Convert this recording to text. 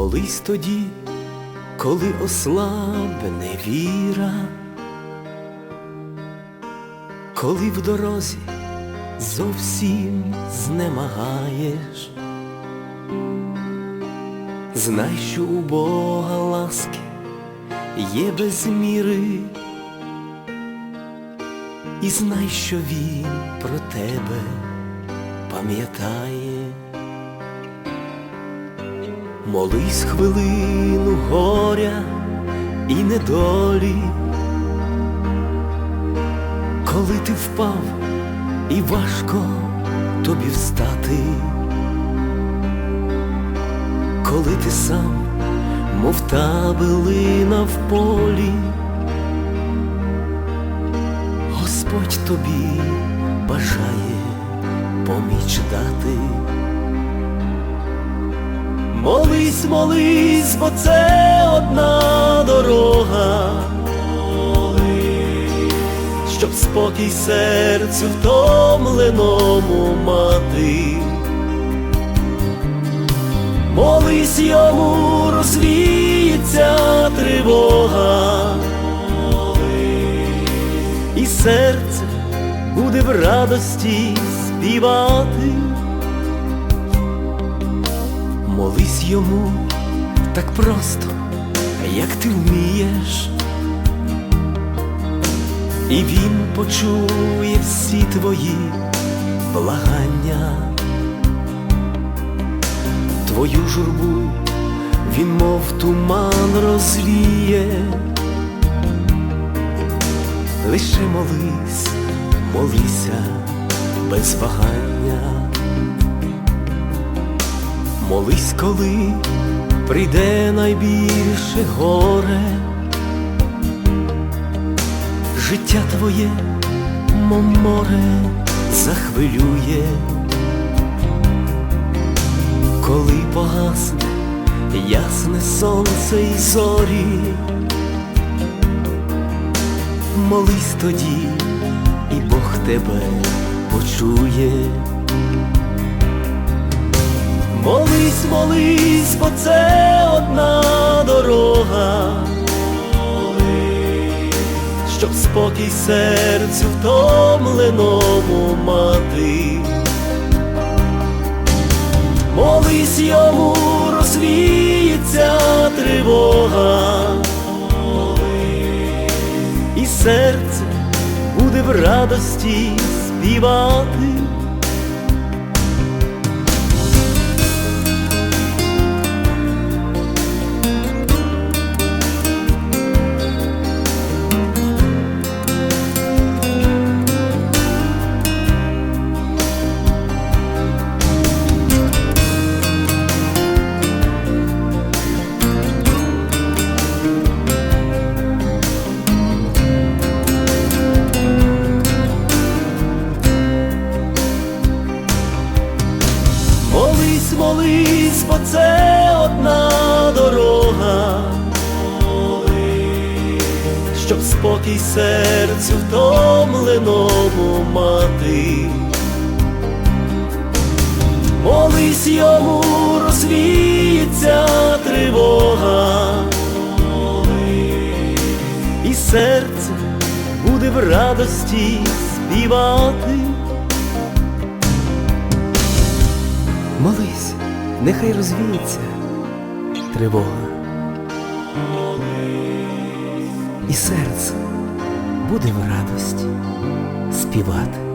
Молись тоді, коли ослабне віра, коли в дорозі зовсім знемагаєш, знай, що у Бога ласки є без міри, і знай, що Він про тебе пам'ятає. Молись хвилину горя і недолі, коли ти впав і важко тобі встати, коли ти сам, мов та билина в полі, Господь тобі бажає поміч дати. Молись, молись, бо це одна дорога, щоб спокій серцю втомленому мати. Молись йому, розвіється тривога, і серце буде в радості співати. Йому так просто, як ти вмієш, і він почує всі твої благання, твою журбу він, мов туман розвіє, лише молись, молися без вагання. Молись, коли прийде найбільше горе, життя твоє, мов море, захвилює, коли погасне ясне сонце й зорі, молись тоді, і Бог тебе почує. Молись, молись, бо це одна дорога, щоб спокій серцю втомленому мати. Молись йому, розвіється тривога, і серце буде в радості співати. Молись, молись, бо це одна дорога, щоб спокій серцю втомленому мати. Молись йому, розвіється тривога, і серце буде в радості співати. Молись, нехай розвіється тривога. І серце буде в радості співати.